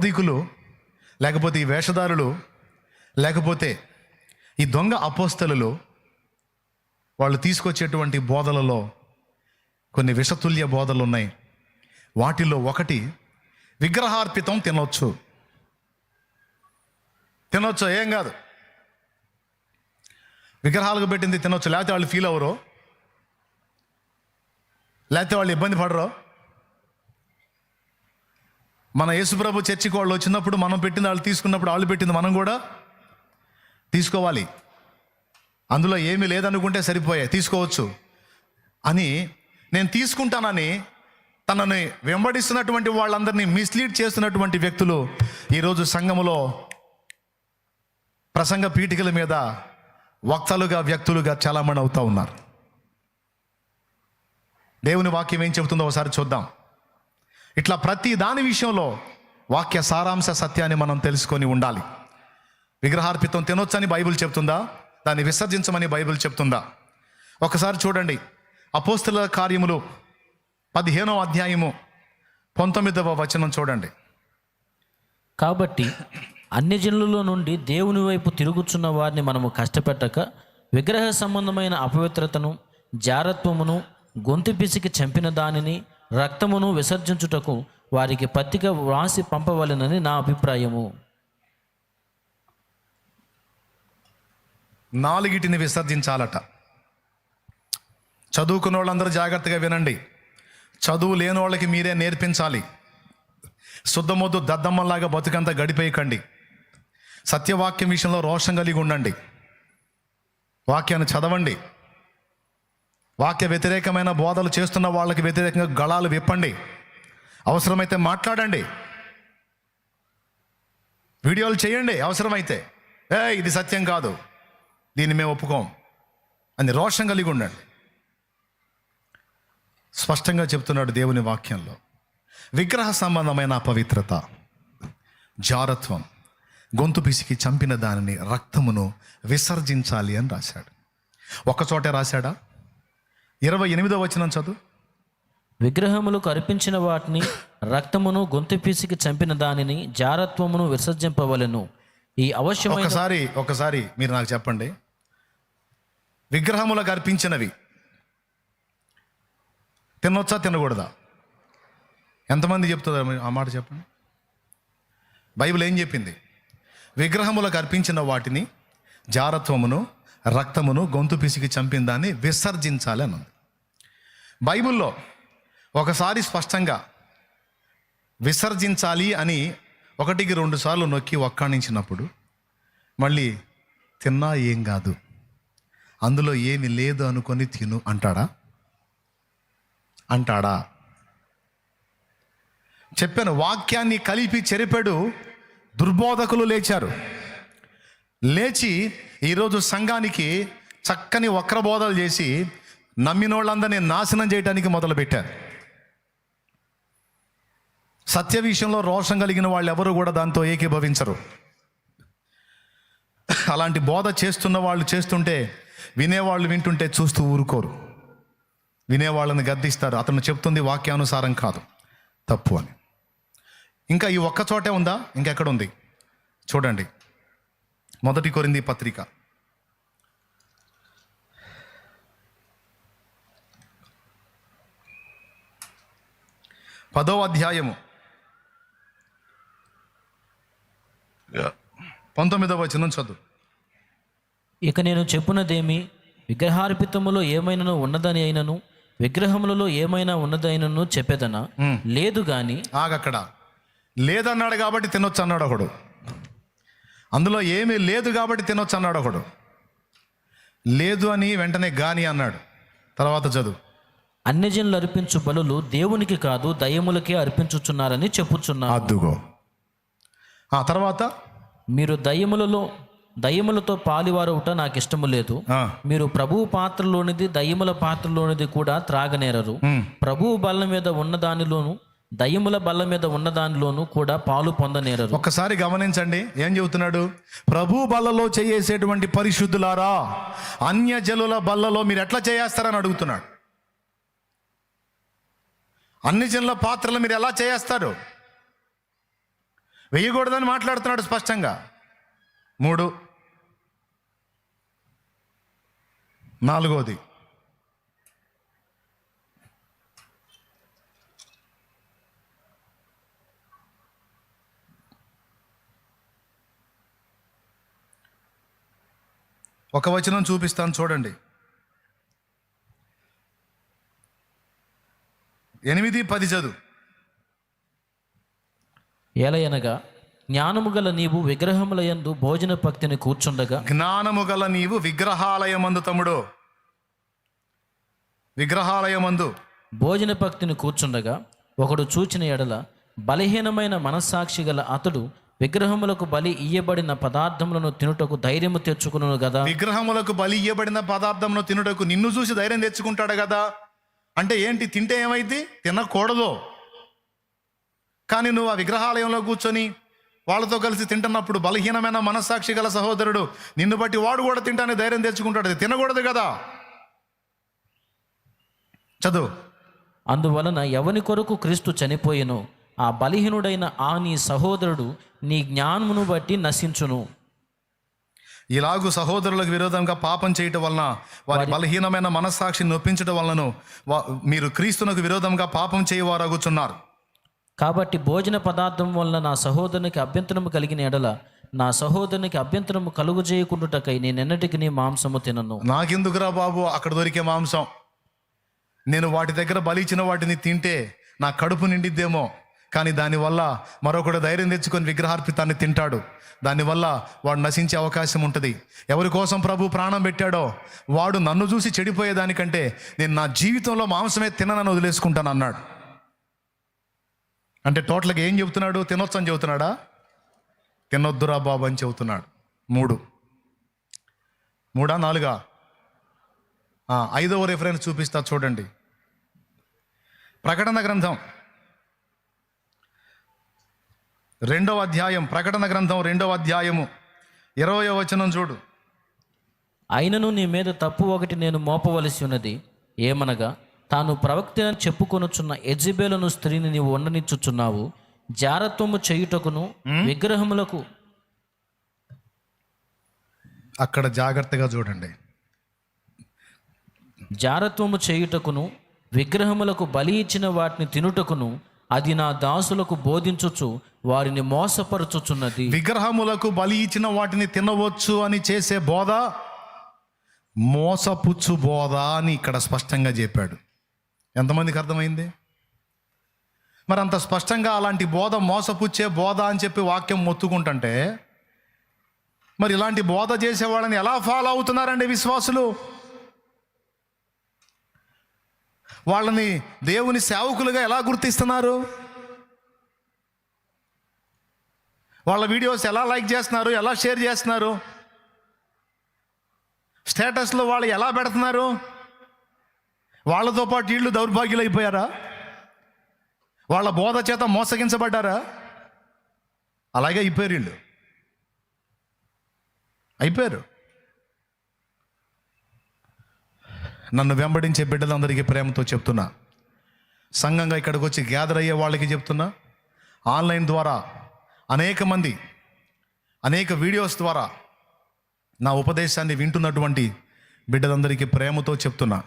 దికులు లేకపోతే ఈ వేషధారులు లేకపోతే ఈ దొంగ అపోస్తలు వాళ్ళు తీసుకొచ్చేటువంటి బోధలలో కొన్ని విషతుల్య బోధలు ఉన్నాయి. వాటిలో ఒకటి విగ్రహార్పితం తినొచ్చు. తినొచ్చు ఏం కాదు. విగ్రహాలకు పెట్టింది తినొచ్చు లేకపోతే వాళ్ళు ఫీల్ అవ్వరు. లేకపోతే వాళ్ళు ఇబ్బంది పడరు. మన యేసుప్రభు చర్చికి వాళ్ళు వచ్చినప్పుడు మనం పెట్టింది వాళ్ళు తీసుకున్నప్పుడు వాళ్ళు పెట్టింది మనం కూడా తీసుకోవాలి. అందులో ఏమీ లేదనుకుంటే సరిపోయాయి తీసుకోవచ్చు. అని నేను తీసుకుంటానని తనని వెంబడిస్తున్నటువంటి వాళ్ళందరినీ మిస్లీడ్ చేస్తున్నటువంటి వ్యక్తులు ఈరోజు సంఘములో ప్రసంగ పీఠికల మీద వక్తలుగా వ్యక్తులుగా చాలామంది అవుతూ ఉన్నారు. దేవుని వాక్యం ఏం చెబుతుందో ఒకసారి చూద్దాం. ఇట్లా ప్రతి దాని విషయంలో వాక్య సారాంశ సత్యాన్ని మనం తెలుసుకొని ఉండాలి. విగ్రహార్పితం తినొచ్చని బైబిల్ చెప్తుందా? దాన్ని విసర్జించమని బైబిల్ చెప్తుందా? ఒకసారి చూడండి. అపోస్తుల కార్యములు పదిహేనో అధ్యాయము పంతొమ్మిదవ వచనం చూడండి. కాబట్టి అన్ని జనులలో నుండి దేవుని వైపు తిరుగుచున్న వారిని మనము కష్టపెట్టక విగ్రహ సంబంధమైన అపవిత్రతను జారత్వమును గొంతు పిసికి చంపిన దానిని రక్తమును విసర్జించుటకు వారికి పత్రిక వ్రాసి పంపవలెనని నా అభిప్రాయము. నాలుగిటిని విసర్జించాలట. చదువుకున్న వాళ్ళందరూ జాగ్రత్తగా వినండి. చదువు లేని వాళ్ళకి మీరే నేర్పించాలి. శుద్ధమొద్దు దద్దమ్మలాగా బతుకంతా గడిపేయకండి. సత్యవాక్యం విషయంలో రోషం కలిగి ఉండండి. వాక్యాన్ని చదవండి. వాక్య వ్యతిరేకమైన బోధలు చేస్తున్న వాళ్ళకి వ్యతిరేకంగా గళాలు విప్పండి. అవసరమైతే మాట్లాడండి. వీడియోలు చేయండి అవసరమైతే. ఏ ఇది సత్యం కాదు. దీన్ని మేము ఒప్పుకోం. అని రోషం కలిగి ఉండండి. స్పష్టంగా చెప్తున్నాడు దేవుని వాక్యంలో. విగ్రహ సంబంధమైన అపవిత్రత జారత్వం గొంతు పిసికి చంపిన దానిని రక్తమును విసర్జించాలి అని రాశాడు. ఒక్కచోటే రాశాడా? ఇరవై ఎనిమిదో వచనం చదువు. విగ్రహములకు అర్పించిన వాటిని రక్తమును గొంతు పిసికి చంపిన దానిని జారత్వమును విసర్జింపవలెను. ఈ అవశ్యమైన ఒకసారి ఒకసారి మీరు నాకు చెప్పండి. విగ్రహములకు అర్పించినవి తినొచ్చా తినకూడదా? ఎంతమంది చెప్తుందా ఆ మాట చెప్పండి. బైబిల్ ఏం చెప్పింది? విగ్రహములకు అర్పించిన వాటిని జారత్వమును రక్తమును గొంతు పిసికి చంపిన దాన్ని విసర్జించాలి అని ఉంది. బైబిల్లో ఒకసారి స్పష్టంగా విసర్జించాలి అని ఒకటికి రెండు సార్లు నొక్కి ఒక్కాణించినప్పుడు మళ్ళీ తిన్నా ఏం కాదు. అందులో ఏమి లేదు అనుకొని తిను అంటాడా? అంటాడా? చెప్పాను వాక్యాన్ని కలిపి చెరిపెడు దుర్బోధకులు లేచారు. లేచి ఈరోజు సంఘానికి చక్కని వక్రబోధలు చేసి నమ్మిన వాళ్ళందరినీ నాశనం చేయడానికి మొదలుపెట్టారు. సత్య విషయంలో రోషం కలిగిన వాళ్ళు ఎవరు కూడా దాంతో ఏకీభవించరు. అలాంటి బోధ చేస్తున్న వాళ్ళు చేస్తుంటే వినేవాళ్ళు వింటుంటే చూస్తూ ఊరుకోరు. వినేవాళ్ళని గద్దిస్తారు. అతను చెప్తుంది వాక్యానుసారం కాదు. తప్పు అని. ఇంకా ఈ ఒక్క చోటే ఉందా? ఇంకెక్కడ ఉంది? చూడండి. మొదటి కొరింది పత్రిక. పదో అధ్యాయము. పంతొమ్మిదవ వచనం చదువు. ఇక నేను చెప్పున్నదేమి విగ్రహార్పితములో ఏమైనాను ఉన్నదని అయినను విగ్రహములలో ఏమైనా ఉన్నదైనను చెప్పేదనా? లేదు గాని ఆగక్కడ. లేదన్నాడు కాబట్టి తినొచ్చు అన్నాడు ఒకడు. అందులో ఏమీ లేదు కాబట్టి తినొచ్చు అన్నాడు ఒకడు. లేదు అని వెంటనే గాని అన్నాడు. తర్వాత చదువు. అన్యజనులు అర్పించు బలులు దేవునికి కాదు దయ్యములకే అర్పించుచున్నారని చెప్పుచున్నారు అద్దుగో. ఆ తర్వాత? మీరు దయ్యములలో దయ్యములతో పాలివారవుట నాకు ఇష్టము లేదు. మీరు ప్రభువు పాత్రలోనిది దయ్యముల పాత్రలోనిది కూడా త్రాగనేరరు. ప్రభువు బల్ల మీద ఉన్న దానిలోను దయ్యముల బల్ల మీద ఉన్న దానిలోనూ కూడా పాలు పొందనేరరు. ఒక్కసారి గమనించండి ఏం చెబుతున్నాడు? ప్రభు బల్లలో చేసేటువంటి పరిశుద్ధులారా అన్య జనుల బల్లలో మీరు ఎట్లా చేస్తారని అడుగుతున్నాడు. అన్ని జనుల పాత్రలు మీరు ఎలా చేస్తారు వేయకూడదని మాట్లాడుతున్నాడు స్పష్టంగా. మూడు. నాలుగోది ఒక వచనం చూపిస్తాను చూడండి. ఎనిమిది పది చదువు. ఏలయనగా జ్ఞానము గల నీవు విగ్రహముల యందు భోజన భక్తిని కూర్చుండగా. జ్ఞానము గల నీవు విగ్రహాలయమందు తమ్ముడు. విగ్రహాలయమందు. భోజన భక్తిని కూర్చుండగా ఒకడు చూచిన ఎడల బలహీనమైన మనస్సాక్షి గల అతడు విగ్రహములకు బలి ఇయ్యబడిన పదార్థములను తినుటకు ధైర్యము తెచ్చుకును గదా? విగ్రహములకు బలి ఇయ్యబడిన పదార్థమును తినుటకు నిన్ను చూసి ధైర్యం తెచ్చుకుంటాడు కదా అంటే ఏంటి? తింటే ఏమైంది తినకూడదు. కానీ నువ్వు ఆ విగ్రహాలయంలో కూర్చొని వాళ్ళతో కలిసి తింటున్నప్పుడు బలహీనమైన మనస్సాక్షి గల సహోదరుడు నిన్ను బట్టి వాడు కూడా తింటానే ధైర్యం తెచ్చుకుంటాడు. తినకూడదు కదా చదువు. అందువలన ఎవని కొరకు క్రీస్తు చనిపోయెను? ఆ బలహీనుడైన ఆ నీ సహోదరుడు నీ జ్ఞానమును బట్టి నశించును. ఇలాగు సహోదరులకు విరోధంగా పాపం చేయటం వలన వారి బలహీనమైన మనస్సాక్షిని నొప్పించడం వలన మీరు క్రీస్తునకు విరోధంగా పాపం చేయవారగుచున్నారు. కాబట్టి భోజన పదార్థం వలన నా సహోదరునికి అభ్యంతరము కలిగిన ఎడల నా సహోదరునికి అభ్యంతరము కలుగు చేయకుండాటకై నేనెన్నటికి నీ మాంసము తినను. నాకెందుకురా బాబు అక్కడ దొరికే మాంసం? నేను వాటి దగ్గర బలి ఇచ్చిన వాటిని తింటే నా కడుపు నిండిద్దేమో? కానీ దానివల్ల మరొకడు ధైర్యం తెచ్చుకొని విగ్రహార్పితాన్ని తింటాడు. దానివల్ల వాడు నశించే అవకాశం ఉంటుంది. ఎవరి కోసం ప్రభు ప్రాణం పెట్టాడో వాడు నన్ను చూసి చెడిపోయేదానికంటే నేను నా జీవితంలో మాంసమే తిననని వదిలేసుకుంటాను అన్నాడు. అంటే టోటల్గా ఏం చెబుతున్నాడు? తినొచ్చు అని చెబుతున్నాడా? తినొద్దురా బాబు అని చెబుతున్నాడు. మూడు. మూడా? నాలుగా? ఐదవ రిఫరెన్స్ చూపిస్తా చూడండి. ప్రకటన గ్రంథం. రెండవ అధ్యాయం ప్రకటన గ్రంథం రెండవ అధ్యాయము. ఇరవయో వచనం చూడు. అయినను నీ మీద తప్పు ఒకటి నేను మోపవలసి ఉన్నది. ఏమనగా తాను ప్రవక్త అని చెప్పుకొనుచున్న ఎజిబేలను స్త్రీని నీవు ఉండనిచ్చుచున్నావు. జారత్వము చేయుటకును విగ్రహములకు. అక్కడ జాగ్రత్తగా చూడండి. జారత్వము చేయుటకును విగ్రహములకు బలి ఇచ్చిన వాటిని తినుటకును అది నా దాసులకు బోధించుచు వారిని మోసపరచుచున్నది. విగ్రహములకు బలి ఇచ్చిన వాటిని తినవచ్చు అని చేసే బోధ మోసపుచ్చు బోధ అని ఇక్కడ స్పష్టంగా చెప్పాడు. ఎంతమందికి అర్థమైంది? మరి అంత స్పష్టంగా అలాంటి బోధ మోసపుచ్చే బోధ అని చెప్పి వాక్యం మొత్తుకుంటుంటే మరి ఇలాంటి బోధ చేసే వాళ్ళని ఎలా ఫాలో అవుతున్నారండి విశ్వాసులు? వాళ్ళని దేవుని సేవకులుగా ఎలా గుర్తిస్తున్నారు? వాళ్ళ వీడియోస్ ఎలా లైక్ చేస్తున్నారు ఎలా షేర్ చేస్తున్నారు? స్టేటస్లో వాళ్ళు ఎలా పెడుతున్నారు? వాళ్ళతో పాటు వీళ్ళు దౌర్భాగ్యులు అయిపోయారా? వాళ్ళ బోధ చేత మోసగించబడ్డారా? అలాగే అయిపోయారు వీళ్ళు. అయిపోయారు. నన్ను వెంబడించే బిడ్డలందరికీ ప్రేమతో చెప్తున్నా. సంఘంగా ఇక్కడికి వచ్చి గ్యాదర్ అయ్యే వాళ్ళకి చెప్తున్నా. ఆన్లైన్ ద్వారా అనేక మంది అనేక వీడియోస్ ద్వారా నా ఉపదేశాన్ని వింటున్నటువంటి బిడ్డలందరికీ ప్రేమతో చెప్తున్నా.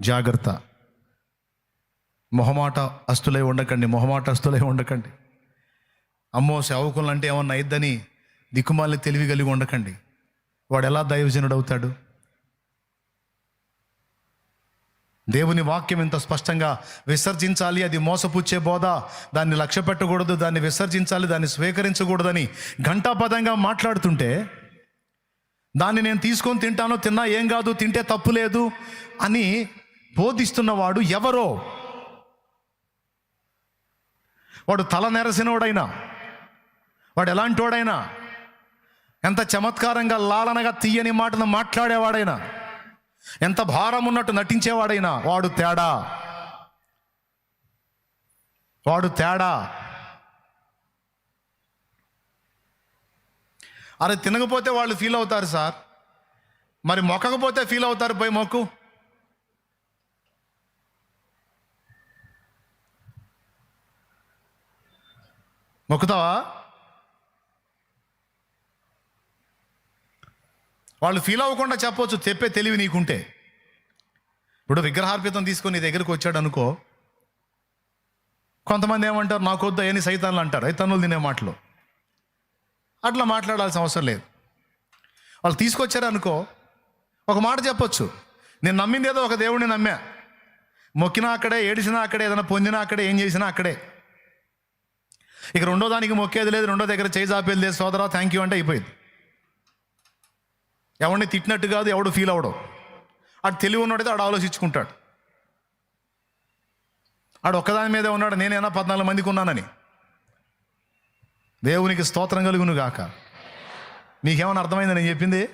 జాగ్రత్త. మొహమాట అస్తులై ఉండకండి మొహమాట అస్తులై ఉండకండి. అమ్మో సేవకులు అంటే ఏమన్నా అయిద్దని దిక్కుమాలి తెలివి కలిగి ఉండకండి. వాడు ఎలా దైవజనుడు అవుతాడు దేవుని వాక్యం ఇంత స్పష్టంగా విసర్జించాలి అది మోసపుచ్చే బోధ. దాన్ని లక్ష్య పెట్టకూడదు దాన్ని విసర్జించాలి దాన్ని స్వీకరించకూడదని ఘంటాపదంగా మాట్లాడుతుంటే దాన్ని నేను తీసుకొని తింటాను తిన్నా ఏం కాదు తింటే తప్పు లేదు అని బోధిస్తున్నవాడు ఎవరో? వాడు తల నెరసినోడైనా వాడు ఎలాంటోడైనా ఎంత చమత్కారంగా లాలనగా తీయని మాటను మాట్లాడేవాడైనా ఎంత భారం ఉన్నట్టు నటించేవాడైనా వాడు తేడా. వాడు తేడా. అరే తినకపోతే వాళ్ళు ఫీల్ అవుతారు సార్. మరి మొక్కకపోతే ఫీల్ అవుతారు పోయి మొక్కు. మొక్కుతావా? వాళ్ళు ఫీల్ అవ్వకుండా చెప్పొచ్చు చెప్పే తెలివి నీకుంటే. ఇప్పుడు విగ్రహార్పితం తీసుకొని నీ దగ్గరకు వచ్చాడు అనుకో కొంతమంది ఏమంటారు నాకు వద్దు అని సైతాన్లు అంటారు అయితన్నులు తినే మాటలు. అట్లా మాట్లాడాల్సిన అవసరం లేదు. వాళ్ళు తీసుకొచ్చారు అనుకో ఒక మాట చెప్పొచ్చు నేను నమ్మింది ఏదో ఒక దేవుడిని నమ్మా. మొక్కినా అక్కడే ఏడిసినా అక్కడే ఏదైనా పొందినా అక్కడే ఏం చేసినా అక్కడే. ఇక రెండో దానికి మొక్కేది లేదు రెండో దగ్గర చేయి చాపేది లేదు సోదరా థ్యాంక్ యూ అంటే అయిపోయింది. ఎవరిని తిట్టినట్టు కాదు ఎవడు ఫీల్ అవడం ఆడు తెలివి ఉన్నాడైతే ఆడు ఆలోచించుకుంటాడు. ఆడు ఒక్కదాని మీదే ఉన్నాడు నేనైనా పద్నాలుగు మందికి ఉన్నానని. దేవునికి స్తోత్రం కలుగును గాక. మీకేమైనా అర్థమైందని నేను చెప్పింది?